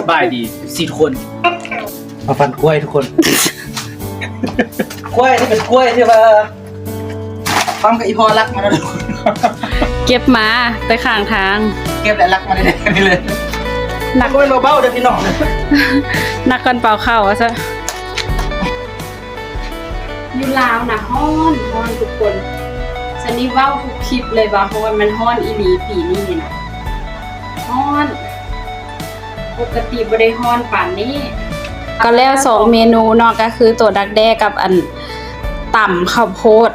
สบายดีสี่คน มาฟันกล้วยทุกคน กล้วยที่เป็นกล้วยที่ว่าฟังกับอีพอรักมาแล้วทุกคนเก็บมาไปข้างทางเก็บและรักมาได้แค่นี้เลยหนักกล้วยเบาๆเดี๋ยวพี่น้องนักกันเป่าเข้าอะซะอยู่ลาวนะฮ้อนฮ้อนทุกคนฉันนี่เว้าทุกคลิปเลยว่าเพราะว่ามันฮ้อนอีหลีปีนี้นะ ฮ้อน ปกติบ่ได้ฮ้อนป่านนี้ ก็แล้วสองเมนูเนาะก็คือตัวดักแด้กับอันต่ำข้าวโพด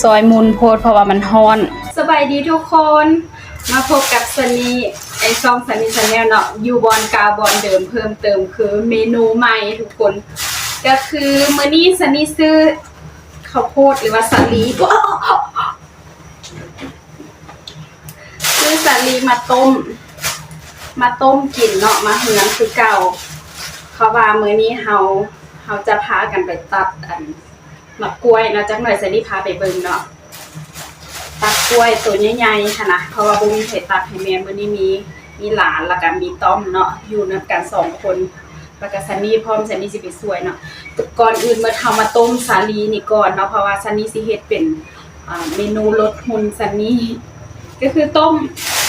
ซอยมูลโพดเพราะว่ามันฮ้อน สบายดีทุกคน มาพบกับซันนี่ไอช่องซันนี่ชาแนลเนาะอยู่บอลกาวบอลเดิมเพิ่มเติมคือเมนูใหม่ทุกคน ก็คือมื้อนี้ซันนี่ซื้อข้าวโพดหรือว่าสาลีซื้อสาลีมาต้ม มาต้มกินเนาะมาเหือนคือเก่าเขาว่ามื้อนี้เฮาเฮาจะพากันไปตัดอันมะกล้วยเนาะจักหน่อยซันนี่พาไปเบิ่งเนาะตัดกล้วยตัวใหญ่ๆค่ะนะเพราะว่าบุ้มีใครตัดให้แม่มื้อนี้มีมีหลานแล้วก็มีต้อมเนาะอยู่นำกันสองคนแล้วก็ซันนี่พร้อมซันนี่สิไปสวยเนาะก่อนอื่นมาทำมาต้มสาลีนี่ก่อนเนาะเพราะว่าซันนี่สิเฮ็ดเป็นเมนูลดหุ่นซันนี่ ก็คือต้ม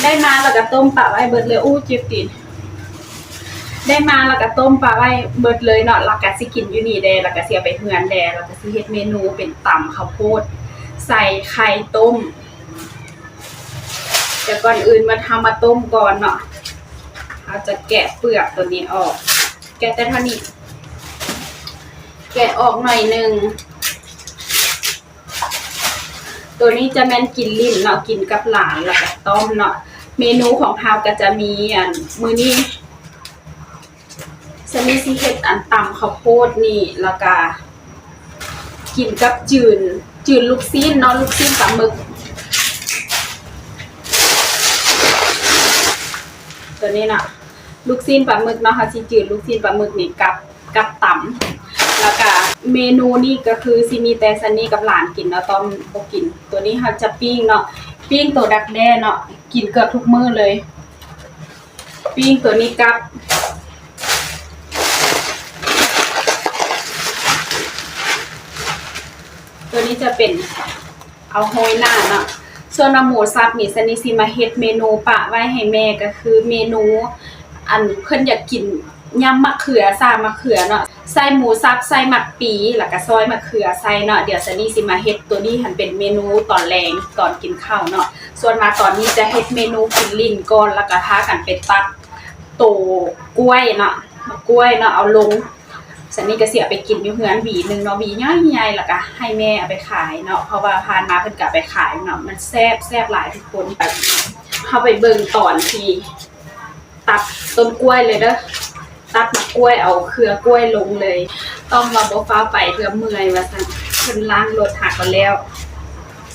ได้มาแล้วก็ต้มปะไว้เบิดเลยอู้เจ็บตีนได้มาแล้วก็ต้มปลาไว้เบิดเลยเนาะแล้วก็สิกินอยู่นี่แดแล้วก็สิเอาไปเฮือนแดแล้วก็สิเฮ็ดเมนูเป็นตำข้าวโพด ใส่ไข่ต้มแต่ก่อนอื่นมาทำมาต้มก่อนเนาะเราจะแกะเปลือกตัวนี้ออก แกะแต่เท่านี้ แกะออกหน่อยหนึ่ง ตัวนี้จะแม่นกินลิ้นเนาะกินกับหลานแล้วก็ต้มเนาะเมนูของเฮาก็จะมีอันมือนี้จะมีซีเฮ็ดอันตำข้าวโพดนี่แล้วก็กินกับจืนจืนลูกซีนเนาะลูกซีนปลาหมึก ตัวนี้เน่ะลูกซีนปลาหมึกเนาะค่ะสิจืนลูกซีนปลาหมึกนี่กับกับตำ เมนูนี่ก็คือสิมีแต่ซันนี่กับหลานกินเนาะตอมบ่กิน ตัวนี้ค่ะจะปิ้งเนาะปิ้งตัวดักแด้เนาะกินเกือบทุกมื้อเลย ปิ้งตัวนี้กับตัวนี้จะเป็นเอาโหยหน้าเนาะส่วนอาหมูสับนี่สนิสิมาเฮ็ดเมนูปะไว้ให้แม่ก็คือเมนู อันเพิ่นอยากกินยำมะเขือซามะเขือเนาะ ใส่หมูสับใส่หมักปีแล้วก็ซอยมะเขือใส่เนาะเดี๋ยวสนิสิมาเฮ็ดตัวนี้หันเป็นเมนูตอนแรงตอนกินข้าวเนาะส่วนมาตอนนี้จะเฮ็ดเมนูกินลิ้นก่อนแล้วก็พากันไปตัดโตกล้วยเนาะมะกล้วยเนาะเอาลงสันนี่ก็เสียไปกินอยู่เฮือนหวีหนึ่งเนาะหวีย่อยใหญ่แล้วก็ให้แม่เอาไปขายเนาะเพราะว่าพานมาเพิ่นก็เอาไปขายเนาะมันแซ่บแซ่บหลายทุกคนไปเข้าไปเบิ่งตอนที่ตัดต้นกล้วยเลยเด้อ ตัดมะกล้วยเอาเครือกล้วยลงเลย ต้องมาบ่ฟ้าไปเพื่อเมื่อยว่าซั่นเพิ่นล้างรถหักก็แล้ว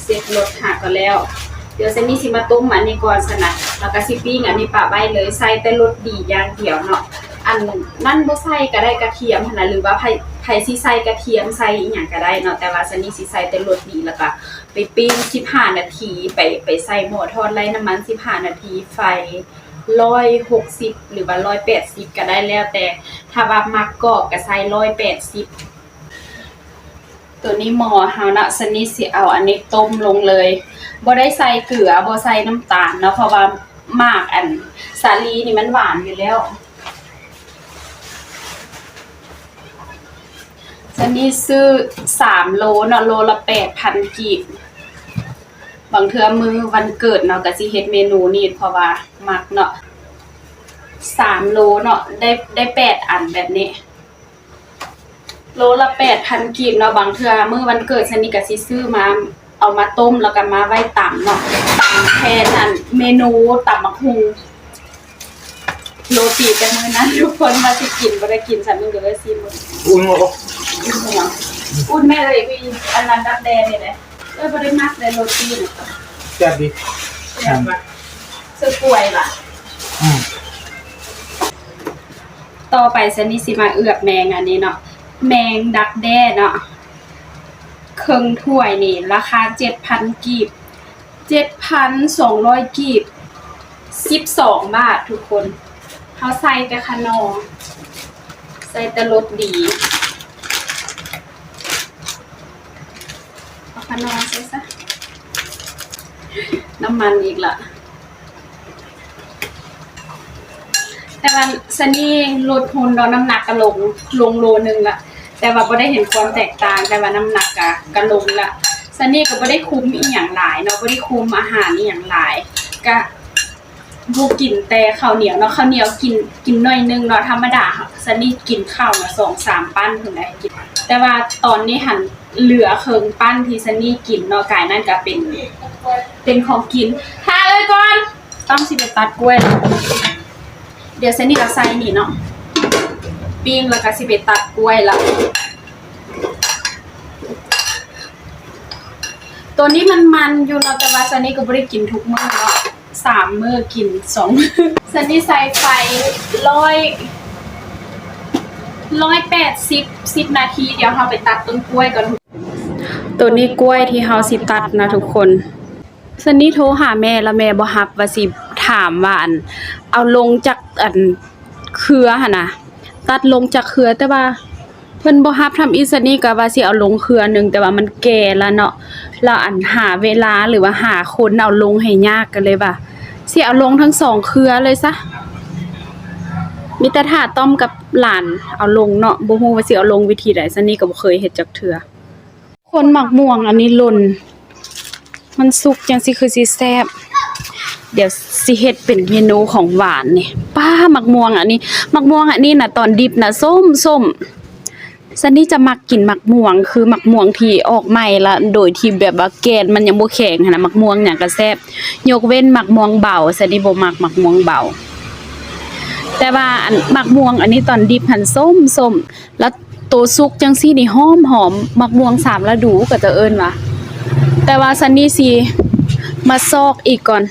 เสร็จรถหักก็แล้ว เดี๋ยวซันนี่สิมาต้มอันนี้ก่อนสนะแล้วก็สิปิ้งอันนี้ปะไว้เลยใส่แต่รสดีอย่างเดียวเนาะอันนั่นบ่ใส่ก็ได้กระเทียมนะหรือว่าไผ่ไผสิใส่กระเทียมใส่อีหยังก็ได้เนาะแต่ว่าซันนี่สิใส่แต่รสดีแล้วก็ไปปิ้ง15นาทีไปไปใส่หม้อทอดไร้น้ำมัน15นาทีไฟ 160หกสิบหรือว่า180ก็ได้แล้วแต่ ถ้าว่ามักกรอบก็ใส่180ตัวนี้หมอเฮานะซันนี่สิเอาอันนี้ต้มลงเลยบ่ได้ใส่เกลือบ่ใส่น้ำตาลเนาะเพราะว่ามากอันสาลีนี่มันหวานอยู่แล้วซันนี่ซื้อสามโลเนาะโลละแปดพันกีบ บางเทื่อมือวันเกิดเนาะก็สิเฮ็ดเมนูนี้เพราะว่ามักเนาะสามโลเนาะได้ได้แปดอันแบบนี้ โลละแปดพันกีบเนาะบางเทื่อมื้อวันเกิดซันนี่ก็สิซื้อมา เอามาต้มแล้วก็มาไว้ตำเนาะตำแทนอันเมนูตำมักฮุงโรตีกันมื้อนั้นทุกคนมาสิกินบ่ได้กินฉันมึงก็เลยซิมมื้ออุ้งโอ้พูดแม่เลยพี่อันนั้นดับแดงนี่แหละ เอ้ยบ่ได้มักเลยโรตีน่ะแซ่บดีแซ่บว่ะซื้อกล้วยล่ะ อืมต่อไปซันนี่สิมาเอือบแมงอันนี้เนาะแมงดักแด้เนาะครึ่งถ้วยนี่ ราคา7,000กีบ7,200กีบสิบสองบาททุกคนเขาใส่แต่ขนอใส่แต่รสดี เอาข นอใส่ซะ น้ำมันอีกละแต่ว่าซันนี่ลดทุนล้วน้ำหนักก็ลงลงโลนึงละแต่ว่าก็ได้เห็นความแตกต่างแต่ว่าน้ำหนักก็ก็ลงละซันนี่ก็ไม่ได้คุมอีหยังหลายเนาะไม่ได้คุมอาหารอีหยังหลายก็บูกินแต่ข้าวเหนียวเนาะข้าวเหนียวกินกินหน่อยนึงเนาะธรรมดาซันนี่กินข้าวมาสองสามปั้นถึงได้กินแต่ว่าตอนนี้หัน เหลือเคิงปั้นที่ซันนี่กินเนาะกายนั่นก็เป็น เป็นของกินทาเลยก่อน ต้องสิไปตัดกล้วย เดี๋ยวเซนนี่ก็ใส่นี่เนาะปิ้งแล้วก็สิไปตัดกล้วยแล้ว ตัวนี้มันมันอยู่เนาะแต่ว่าซันนี่ก็ไม่ได้กินทุกมื้อเนาะสามมื้อกินสองมื้อซันนี่ใส่ไฟร้อยร้อยแปดสิบสิบนาที เดี๋ยวเราไปตัดต้นกล้วยก่อน ตัวนี้กล้วยที่เฮาสิตัดนะทุกคนซันนี่โทรหาแม่แล้วแม่บ่รับว่าสิถามว่าอัน เอาลงจากอันเครือหั่นน่ะ ตัดลงจากเครือแต่ว่าเพิ่นบ่รับทำอีซันนี่ก็ว่าสิเอาลงเครือหนึงแต่ว่ามันแก่แล้วเนาะแล้วอันหาเวลาหรือว่าหาคนเอาลงให้ยากกันเลยว่าสิเอาลงทั้งสองเครือเลยซะมีแต่ถาต้อมกับหลานเอาลงเนาะบ่ฮู้ว่าสิเอาลงวิธีใดซันนี่ก็บ่เคยเฮ็ดจักเทื่อ คนหมักม่วงอันนี้หล่น มันสุกจังสิคือสิแซบเดี๋ยวสิเฮ็ดเป็นเมนูของหวานนี่ป้าหมักม่วงอันนี้หมักม่วงอันนี้น่ะตอนดิบน่ะส้มส้มซันนี่จะมักกินหมักม่วง คือหมักม่วงที่ออกใหม่ละโดยที่แบบว่าแกนมันยังบ่แข็งนน่ะมักม่วงหยังก็แซบยกเว้นหมักม่วงเบาซันนี่บ่มักหมักม่วงเบาแต่ว่าอันมักม่วงอันนี้ตอนดิบหันส้มส้มแล้ว โตสุกจังซี่นี่หอมหอมมักม่วงสามฤดูก็จะเอิ้นว่าแต่ว่าซันนี่สิมาซอกอีกก่อน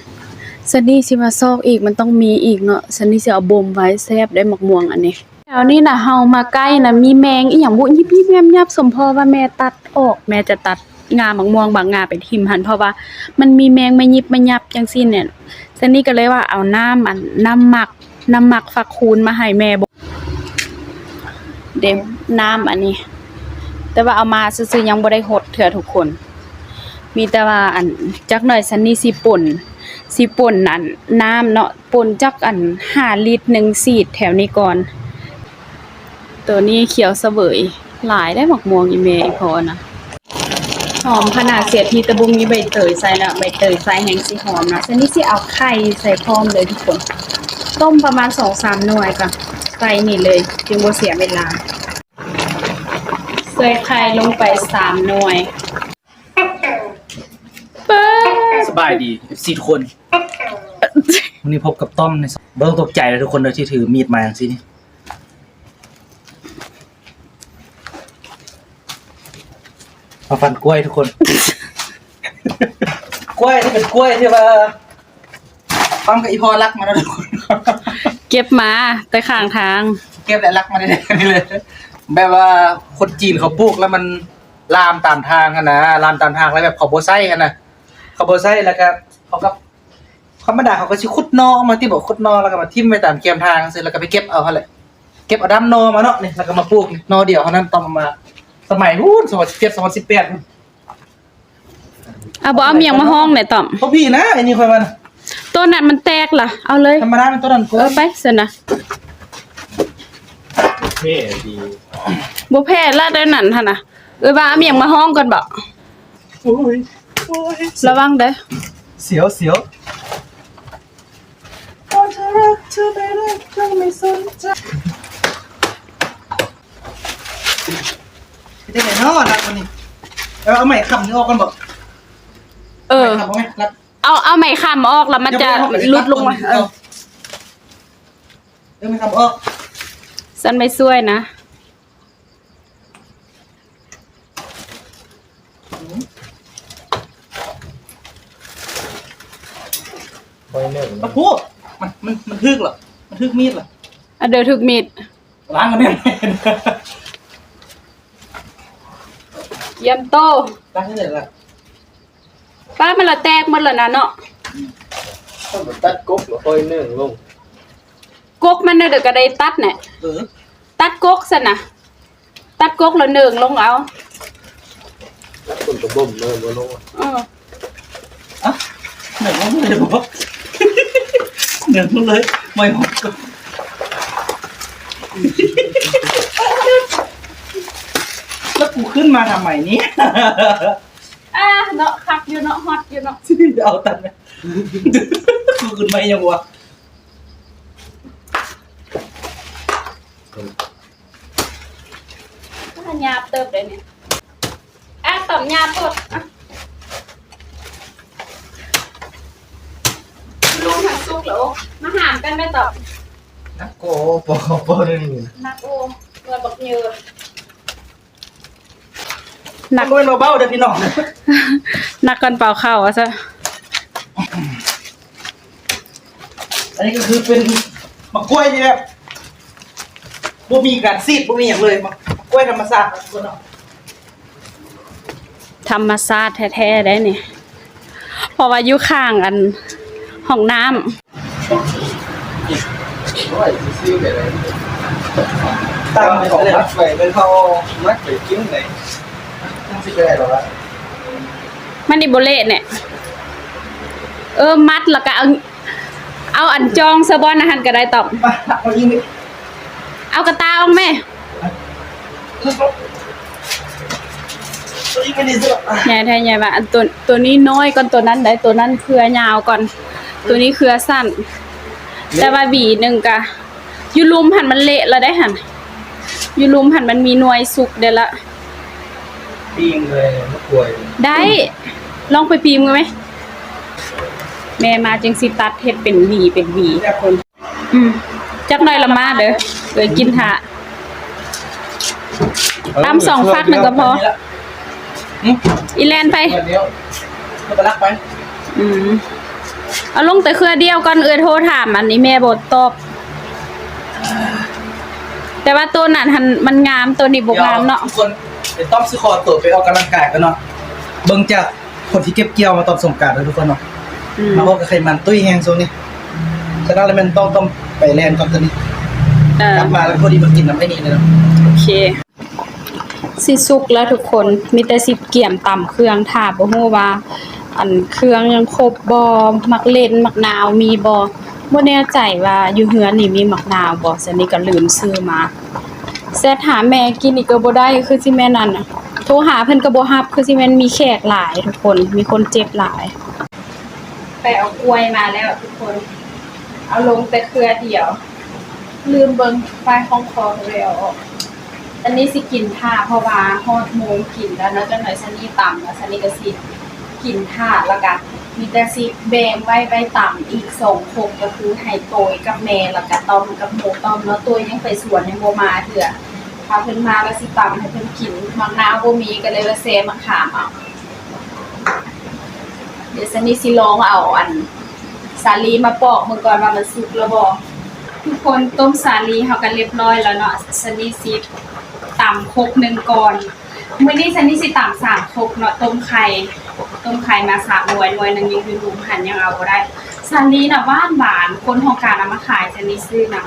ซันนี่สิมาซอกอีกมันต้องมีอีกเนาะซันนี่สิเอาบ่มไว้แซ่บได้หมักม่วงอันนี้แถวนี้น่ะเฮามาใกล้น่ะมีแมงอีหยังบ่ยิบยิบแยมยับสมพอว่าแม่ตัดออก แม่จะตัดงาหมักม่วงบางงาไปทิมหันเพราะว่า มันมีแมงมายิบมายับจังซี่เนี่ยซันนี่ก็เลยว่าเอาน้ำอันน้ำหมักน้ำหมักฟักคูณมาให้แม่บ่ เดี๋ยวน้ำอันนี้ แต่ว่าเอามาซื่อๆยังบ่ได้หดเถื่อทุกคน มีแต่ว่าอันจักหน่อยซันนี่สิป่นสิป่นอันน้ำเนาะป่นจักอัน5ลิตรหนึ่งสีดแถวนี้ก่อน ตัวนี้เขียวเสวยหลายได้หมกม่วงอีเมอีพอนะหอมขนาดเสียทีตะบุงมีใบเตยใส่ละใบเตยใส่แห้งสิหอมนะซันนี่สิเอาไข่ใส่พร้อมเลยทุกคน ต้มประมาณ2-3หน่วยก่อน ใส่นี่เลยจึงบ่เสียเวลาใส่ไข่ลงไปสามหน่วยสบายดีสี่คน วันนี้พบกับต้อมในเบิ้งตกใจเลยทุกคนเลยที่ถือมีดมาอย่างซี่นี่มาฟันกล้วยทุกคน กล้วยที่เป็นกล้วยที่ว่าต้อมกับอีพอรักมาแล้วทุกคน เก็บมาแต่ข้างทาง เก็บและรักมาได้นี่เลย แบบว่าคนจีนเขาปลูกแล้วมันลามตามทางอะนะลามตามทางแล้วแบบเขาโบไส้กันนะเขาโบไส้แล้วก็เขาก็ธรรมดาเขาก็ชิคุดนอมาที่บอกคุดนอแล้วก็มาทิ่มไปตามเกียมทางเสร็จแล้วก็ไปเก็บเอาเขาเลยเก็บเอาดำนอมาเนาะนี่แล้วก็มาปลูกนี่นอเดียวเท่านั้นตอนมา สมัยนู้นสมัยสิบเจ็ดสมัยสิบแปดอะบ่เอาเมียงมาห้องไหนอยต่อมพวกพี่นะไอ้นี่คอยมัน ต้นนั้นมันแตกล่ะ เอาเลยธรรมดาเป็นต้นนั้นกล้เอวยอไปเสยนะเท่ดีบ่แพ้ละได้นั่นหั่นน่ะเอ้ยว่าเอาเมียงมาห้องก่อนบ่โอ้ยโอ้ยระวังเด้อเสียวเสียวพอเธอรักเธอไม่รักเธอไม่สนใจได้ไหนเนาะรักวันนี้เอาเอาใหม่คำนี้ออกกันบอกเออ คำเอาไหมรัก เอาเอาไหมคำออกแล้วมันจะหลุดลงมาเออเออไม่คำออกสันไม่ช่วยนะบอยเนิ่งมาพูดมันมันมันทึกเหรอมันทึกมีดเหรออะเดี๋ยวถึกมีดล้างมันเนี่ยเยี่ยมโตล้างให้เสร็จแล้ว ป้ามันละแตกหมดแล้วนะเนาะต้องตัดกบหรือห้อยเนื่องลงกกมันน่ะเดี๋ยวก็ได้ตัดเนี่ยเออตัดกกซะนะตัดกกแล้วเนืองลงเอาตัดคนกระบ่มเนื่องมาลงเอออะเหนื่อยมากเลยบอกเหนื่อยมากเลยไม่หอดก็แล้วกูขึ้นมาทำไมเนี่ยอ่า เนาะคักอยู่เนาะฮอตอยู่เนาะเอาตันไหมกูขึ้นมายังวะถ้าหยาบเติบได้เนี่ยอะตอมหยาบตดอะลงหักซุกแล้วมาหามกันได้ตอบนักโกปอปอนี่นักโอเงินบักเยือ หนักด้วยเบาๆเด้อพี่น้องนักกันเปล่าเข้าอะซะอันนี้ก็คือเป็นมะกล้วยที่แบบบ่มีการซีดบ่มีอย่างเลยมะกล้วยธรรมชาตินะทุกคนเนาะธรรมชาติแท้ๆได้เนี่ยเพราะว่าอยู่ข้างอันห้องน้ำห้อยซื้อไปเลยตามไปของเลยมัดไปเป็นเขามัดไปกินไหนตั้ง สิบได้หรอวะมันดิโบเละเนี่ย เออมัดแล้วก็เอาเอาอันจองซะบอนอาหารก็ได้ตอบมาเอาอีกนิดเอากระตาออกแม่เอาอีกนิดสิอะใหญ่แท้ใหญ่ว่าอันตัวตัวนี้น้อยก่อนตัวนั้นได้ตัวนั้นเครือยาวก่อน ตัวนี้เครือสั้น แต่ว่าบีหนึ่งกะอยูลุมหันมันเละแล้วได้หันอยูลุมหันมันมีหน่วยสุกเด้ละ ปิ้งเลยมะกล้วยได้ลองไปพิมกันไหมแม่มาจึงสิตัดเฮ็ดเป็นหวีเป็นหวีเนี่คน อืมจักหน่อยละมาเด้อเคยกินหาตามสองฟักหนึ่งก็พออีแลนไปเดียวเอาไปรักไป อืมเอาลงแต่เครือเดียวก่อนเอือโทรถามอันนี้แม่บ่ตอบแต่ว่าตัวนั้นหันมันงามตัวนี้บ่งามเนาะคน เดี๋ยวต้อมซื้อคอตัวไปออกกำลังกายกันเนาะเบิ่งจากคนที่เก็บเกี่ยวมาตอนสงกรารเลยทุกคนเนาะอืมมาบอกกับใครมันตุ้ยแฮงโซนนี่ฉะนั้นแล้วมันต้องต้องไปแลนด์ก่อนตัวนี้เออกลับมาแล้วพอดีมากินน้ำไอ้นี่เลยเนาะโอเค สิสุกแล้วทุกคนมีแต่สิเกี่ยมต่ำเครื่องถาบ่ฮู้ว่า อันเครื่องยังครบบ่มักเล่นมักนาวมีบ่บ่แน่ใจว่าอยู่เฮือนนี่มีมักนาวบ่ซันนี่ก็ลืมซื้อมา แซดหาแม่กินอีกก็บ่ได้คือสิแม่นั่นน่ะโทรหาเพิ่นก็บ่รับคือสิแม่นมีแขกหลายทุกคนมีคนเจ็บหลาย ไปเอากล้วยมาแล้วทุกคน เอาลงแต่เครือเดียว ลืมเบิ่งไฟของคอเลยเอาออกอันนี้สิกินท่าเพราะว่าฮอดโมงกินแล้วเนาะจังหน่อยซันนี่ต่ำแล้วซันนี่ก็สิกินท่าแล้วก็ มีแต่สิแบ่งไว้ไว้ต่ำอีกสองคงก็คือให้โตยกับแม่แล้วก็ต้อมกับหมูต้อมแล้วตัวยังไปสวนยังบ่มาเถื่อพาเพิ่นมาแล้วสิต่ำให้เพิ่นกินมะนาวบ่มีก็เลยว่าแซมะขามเอาเดี๋ยวซันนี่สิลองเอาอัน สาลีมาปอกมือก่อนว่ามันสุกแล้วบ่ทุกคนต้มสาลีเฮากันเรียบร้อยแล้วเนาะซันนี่สิต่ำคกหนึ่งก่อนมื้อนี้ซันนี่สิต่ำสามคกเนาะต้มไข่ ต้มไข่มาสามหน่วยหน่วยหนึงยังอยู่รุมหันยังเอาได้ซาลีน่ะหวานหวานคนของการเอามาขายซันนี่ซื้อนะ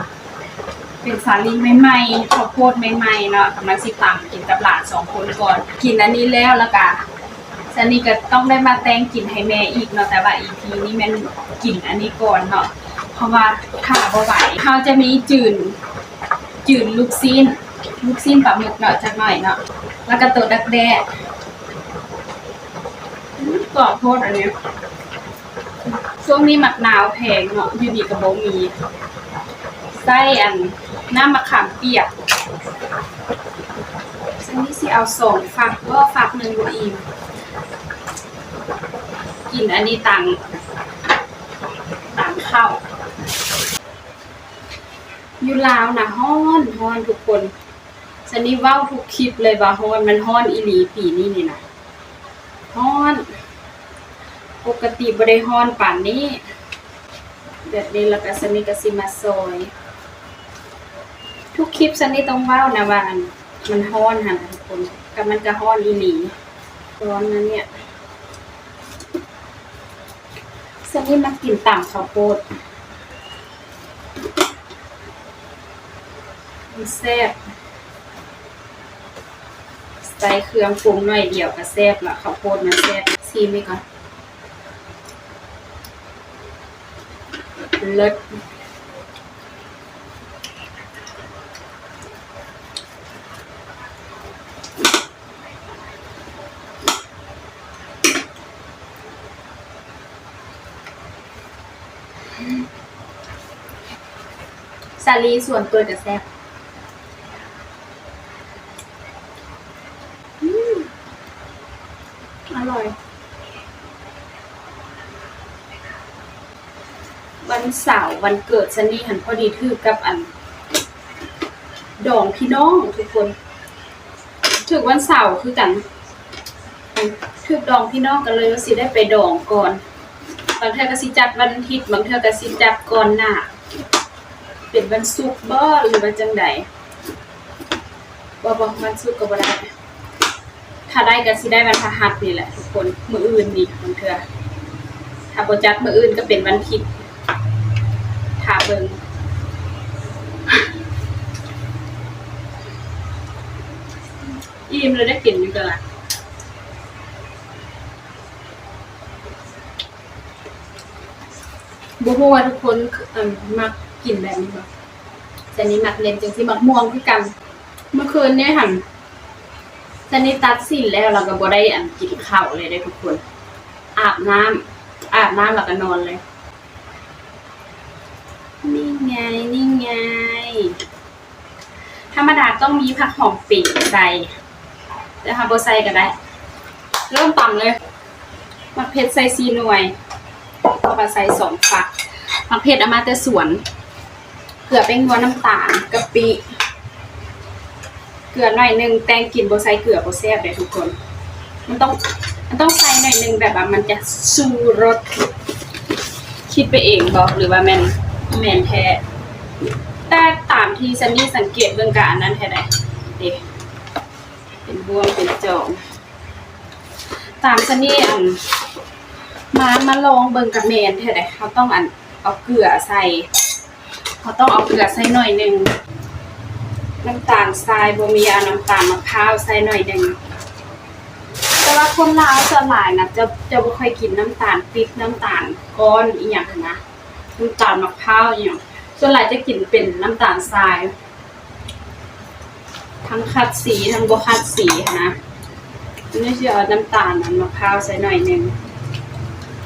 เป็นสาลีใหม่ๆข้าวโพดใหม่ๆเนาะกำลังสิตำกินกับหลานสองคนก่อน กินอันนี้แล้วแล้วก็ซันนี่ก็ต้องได้มาแต่งกินให้แม่อีกเนาะแต่ว่าอีพีนี้ม่นกินอันนี้ก่อนเนาะเพราะว่าถ้าบ่ไหวเขาจะมีจืนจืนลูกซีนลูกชิ้นปลาหมึกหน่อยจักหน่อยเนาะแล้วก็ตัวดักแด้ กรอบโพดอันเนี้ยช่วงนี้หมักนาวแพงเนาะอยู่ดีกับโบมีไส้อันน้ำมะขามเปียกซึ่งนี่สิเอาสองฝักก็ฝักหนึ่งบอิ่มกินอันนี้ตังตังข้าวอยู่ลาวนะฮ้อนฮ้อนทุกคนฉันนี่ว้าทุกคลิปเลยว่าฮ้อนมันฮ้อนอีหลีปีนี้นี่นะฮ้อน ปกติบ่ได้ฮ้อนป่านนี้ แบบนี้แล้วก็สนิกสิมาซอย ทุกคลิปสันนี่ต้องเว้านะว่าอันมันฮ้อนหั่นน่ะทุกคนก็มันก็ฮ้อนอีหลีร้อนนะเนี่ยฉันนี่มากินต่ำข้าวโพดมันแซ่บใส่เครื่องปรุงหน่อยเดียวก็แซ่บละข้าวโพดมันแซ่บซีมไหมก่อน เลิศสาลีส่วนตัวจะแซ่บอืมอร่อย วันเสาร์วันเกิดซันนี่หันพอดีถือกับอัน ดองพี่น้องทุกคน ถึงวันเสาร์คือกันถือดองพี่น้องกันเลยว่าสิได้ไปดองก่อน บางเทื่อก็สิจัดวันอาทิตย์บางเทื่อก็สิจัดก่อนหน้าเป็นวันศุกร์บ่หรือวันจังใดบ่บ่วันศุกร์ก็บ่ได้ถ้าได้ก็สิได้วันพฤหัสนี่แหละทุกคนมื้ออื่นนี่บางเทื่อถ้าบ่จัดมื้ออื่นก็เป็นวันอาทิตย์ เบิ่งอิ่มเลยได้กินอยู่กันละบ่ฮู้ว่าทุกคนเอิ่มมักกินแบบนี้บ่แต่นี้มักเล่นจังซี่มักม่วงคือกัน เมื่อคืนเนี่ยหั่นแต่นี่ตัดสินแล้วเราก็บ่ได้อันกินข้าวเลยได้ทุกคน อาบน้ำอาบน้ำแล้วก็นอนเลย ไง นี่ไง ธรรมดาต้องมีผักหอมปีกใส่แต่ถ้าบ่ใส่ก็ได้ เริ่มต่ำเลย มักเพชรใส่ซีหน่วยเอามาใส่สองฝัก มักเพชรเอามาแต่สวน เกลือแป้งนัวน้ำตาลกะปิ เกลือหน่อยหนึ่งแตงกินบ่ใส่เกลือบ่แซ่บเลยทุกคน มันต้องมันต้องใส่หน่อยหนึ่งแบบว่ามันจะสู้รสคิดไปเองบอกหรือว่าแมน แมนแท้แต่ตามที่ซันนี่สังเกตเบื้องการนั้นแท้ใดเด็เป็นบวงเป็นจองตามซันนี่อันมามาลองเบิ่งกับแมนแท้ใดเขาต้องอันเอาเกลือใส่เขาต้องเอาเกลือใส่หน่อยหนึ่งน้ำตาลทรายบ่มีอาน้ำตาลมะพร้าวใส่หน่อยหนึ่งแต่ว่าคนลาวส่วนหลายนะจะจะบ่ค่อยกินน้ำตาลปี๊บน้ำตาลก้อนอีหยังนะ น้ำตาลมะพร้าวอีหยังส่วนหลายจะกินเป็นน้ำตาลทราย ทั้งคัดสีทั้งบคัดสีนะนี่จะเอาน้ำตาลน้ำมะพร้าวใส่หน่อยหนึ่ง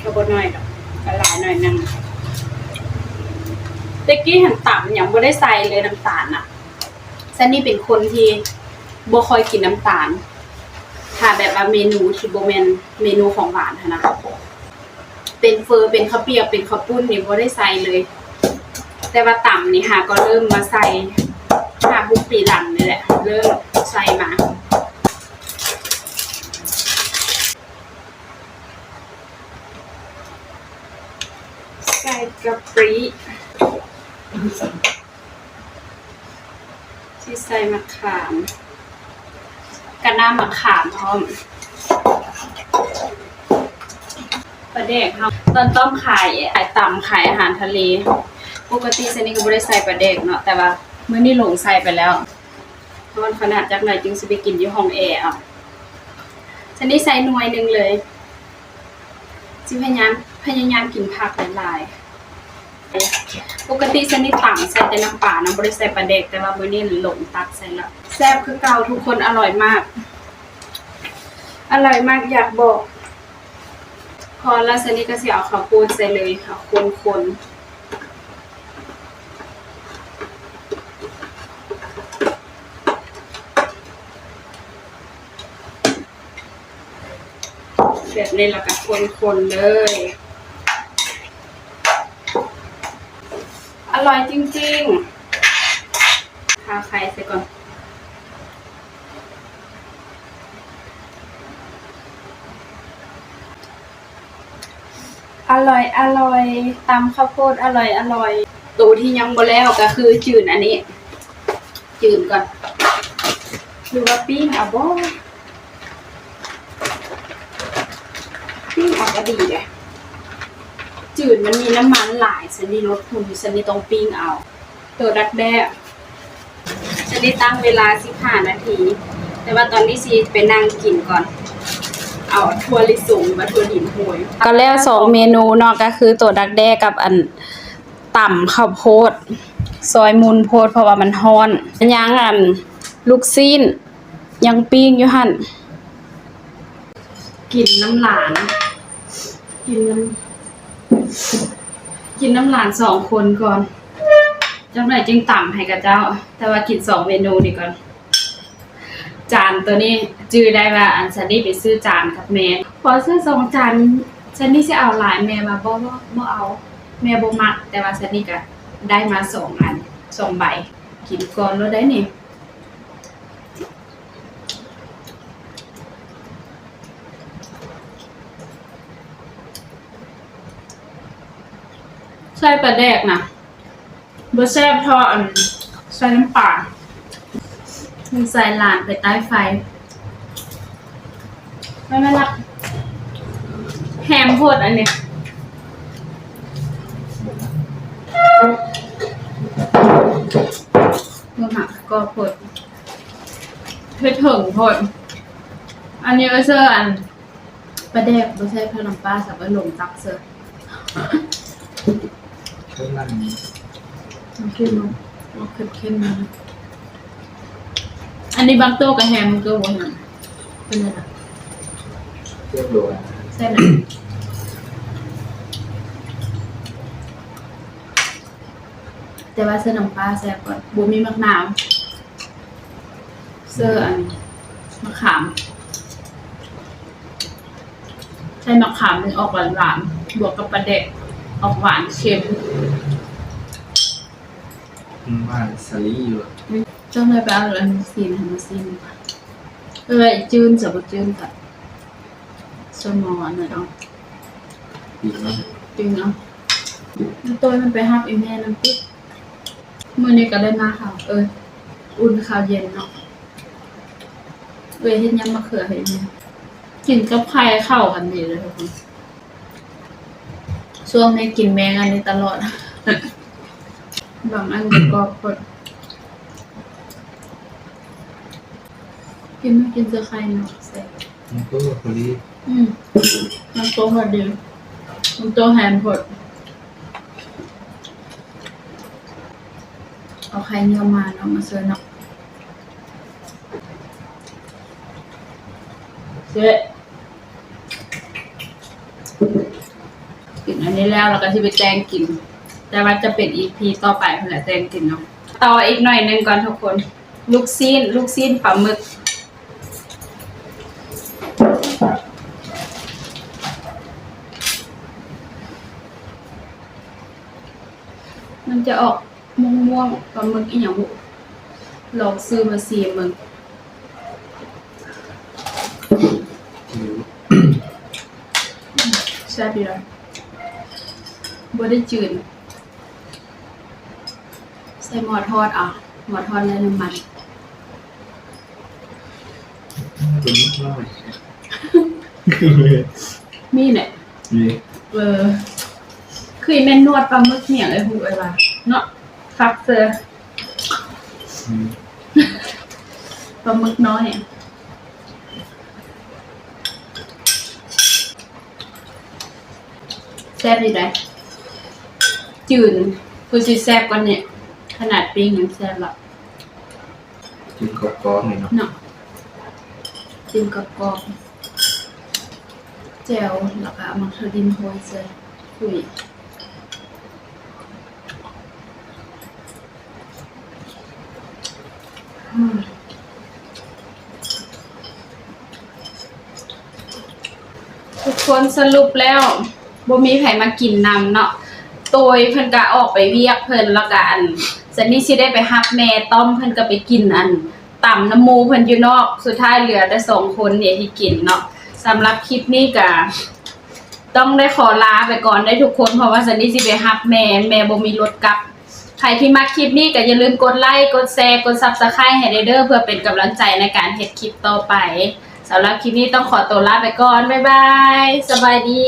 ก็บ่น้อยดอกก็หลายหน่อยหนึงเต็กกี้หันต่ำยังบ่ได้ใส่เลยน้ำตาลน่ะซันนี่เป็นคนที่บ่คอยกินน้ำตาลถ้าแบบว่าเมนูที่บ่แม่นเมนูของหวานหั้นนะ เป็นเฟอร์เป็นข้าวเปียกเป็นข้าวปุ้นนี่บ่ได้ใส่เลย แต่ว่าต่ำนี่ค่ะก็เริ่มมาใส่ห้าบุกปีหลังนี่แหละ เริ่มใส่มาใส่กะปริที่ใส่มะขามกระน้ำมะขามพร้อม ประเด็กครับตอนต้มขายขายตำขายอาหารทะเล ปกติเซนี่ก็บ่ได้ใส่ปลาเด็กเนาะแต่ว่าเมื้อนี้หลงใส่ไปแล้วเพราะมันขนาดจักหน่อยจึงสิไปกินอยู่ห้องแอร์อะฉันนี่ใส่หน่วยหนึงเลยสิพยายามพยายามกินผักหลายๆปกติฉันนี่ต่ำใส่แต่น้ำปลาน้ำบ่ได้ใส่ปลาเด็กแต่ว่าเมื้อนี้หลงตักใส่แล้วแซ่บคือเก่าทุกคนอร่อยมาก อร่อยมากอยากบอก พอแล้วฉันนี่ก็สิเอาข้าวปูนใส่เลยค่ะคนๆแบบนี้แล้วก็คนๆเลยอร่อยจริงๆทาไข่ใส่ก่อน อร่อยอร่อยตำข้าวโพดอร่อยอร่อยตัวที่ยังบ่แล้วก็คือจืดอันนี้ จืดก่อนหรือว่าปิ้งเอาบ่ปิ้งออกก็ดีเลยจืดมันมีน้ำมันหลายฉันนี่ลดหุ่นฉันนี่ต้องปิ้งเอา ตัวดักแด้ฉันได้ตั้งเวลา15นาที แต่ว่าตอนนี้ซีไปนั่งกินก่อน เอาถั่วลิสงมาถั่วดินโหยก็แล้วสองเมนูเนาะก็คือตัวดักแด้กับอันต่ำข้าวโพด ซอยมูลโพดเพราะว่ามันฮ้อนยังอันลูกซีนยังปิ้งอยู่หั่นกินน้ำหลาน กินน้ำกินน้ำหลานสองคนก่อนจังไหนจึงต่ำให้กับเจ้า แต่ว่ากินสองเมนูดีก่อน จานตัวนี้จื้อได้ว่าอันซันนี่ไปซื้อจานกับแม่พอซื้อสองจานซันนี่จะเอาหลายแม่มาบ่บ่บ่เอาแม่บ่มักแต่ว่าซันนี่ก็ได้มาสองอันสองใบกินก่อนแล้วได้นี่ใส่ปลาแดกนะบ่แซ่บเท่าอันใส่น้ำปลา มันใส่หลานไปใต้ไฟ ไม่ไม่รักแฮมโพดอันนี้มือหักก็โพดเพื่อถึงโพดอันนี้ก็เสื้ออันปลาแดกบ่ใช่พะน้ำปลาสับปะหลงตักเสื้อเท่านั้นมันเข้มมั้งมันเข้มเข้มๆมั้ง อันนี้บางตัวกับแฮมมันก็ว่ามันเป็นอะไรเรียบร้อยเส้นอะแต่ว่าเส้นน้ำปลาแซ่บกว่าบัวมีมะนาวเสื้ออันมะขาม ใช้มะขามมันออกหวานๆบวกกับปลาเด็กออกหวานเค็มว่าสลีอยู่เจ้าเลยไปเอาอันซีนทำมาซีนเออจืนสับจืนกับสมอนหน่อยเนาะดีมาจริงเนาะมันตัวมันไปฮับอีแม่น้ำปิ๊กมื้อนี้ก็ได้มาค่ะ เออ อุ่นข้าวเย็นเนาะเวยเฮ็ดยำมะเขือให้แม่กินกับไข่เข้ากันดีเลยทุกคนช่วงนี้กินแมงอันนี้ตลอด บางอันก็กรอบกด กินไม่กินเสื้อไข่เนาะแซ่บมันก็พอดีอืมมันโตพอดีมันโตแฮมพดเอาไข่เนียมาเนาะมาเสิร์ฟเนาะเสร็จกินอันนี้แล้วเราก็ที่ไปแจงกิน แต่ว่าจะเป็นอีพีต่อไปเพื่อแจงกินเนาะต่ออีกหน่อยหนึ่งก่อนทุกคน ลูกซีนลูกซีนปลาหมึก จะออกม่วงม่วงๆปลาหมึกอีหยังบุลองซื้อมาซีมึงหิวแซ่บดีเลยบ่ได้จืดใส่หม้อทอดอะหม้อทอดแล้วน้ำมันตัวนิดหน่อยมีเนี่ยนี่เออคืออีแม่นนวดปลาหมึกเนี่ยเลยหูเอ้ยว่า เนาะฟักเซอร์อืมปลาหมึกน้อยเนี่ยแซ่บดีได้จืดคือสิแซ่บกว่าเนี่ย ขนาดปิ้งยังแซ่บละกินกรอบๆหน่อยเนาะเนาะกินกรอบๆแจ่วแล้วก็เอามาเทอดินโฮยเซยคุยอืม ทุกคนสรุปแล้วบ่มีไผมากินนำเนาะโตยเพิ่นก็ออกไปเวียกเพิ่นแล้วก็อันสันนี่สิได้ไปฮับแม่ต้อมเพิ่นก็ไปกินอันต่ำน้ำมูเพิ่นอยู่นอก สุดท้ายเหลือแต่สองคนเนี่ยที่กินเนาะสำหรับคลิปนี้ก็ต้องได้ขอลาไปก่อนได้ทุกคนเพราะว่าสันนี่สิไปฮับแม่แม่บ่มีรถกลับ ใครที่มาคลิปนี้ก็อย่าลืมกดไลค์กดแชร์กดซับสไครต์ให้เดเด้อเพื่อเป็นกำลังใจในการเฮ็ดคลิปต่อไปสำหรับคลิปนี้ต้องขอตัวลาไปก่อน บ๊ายบาย สบายดี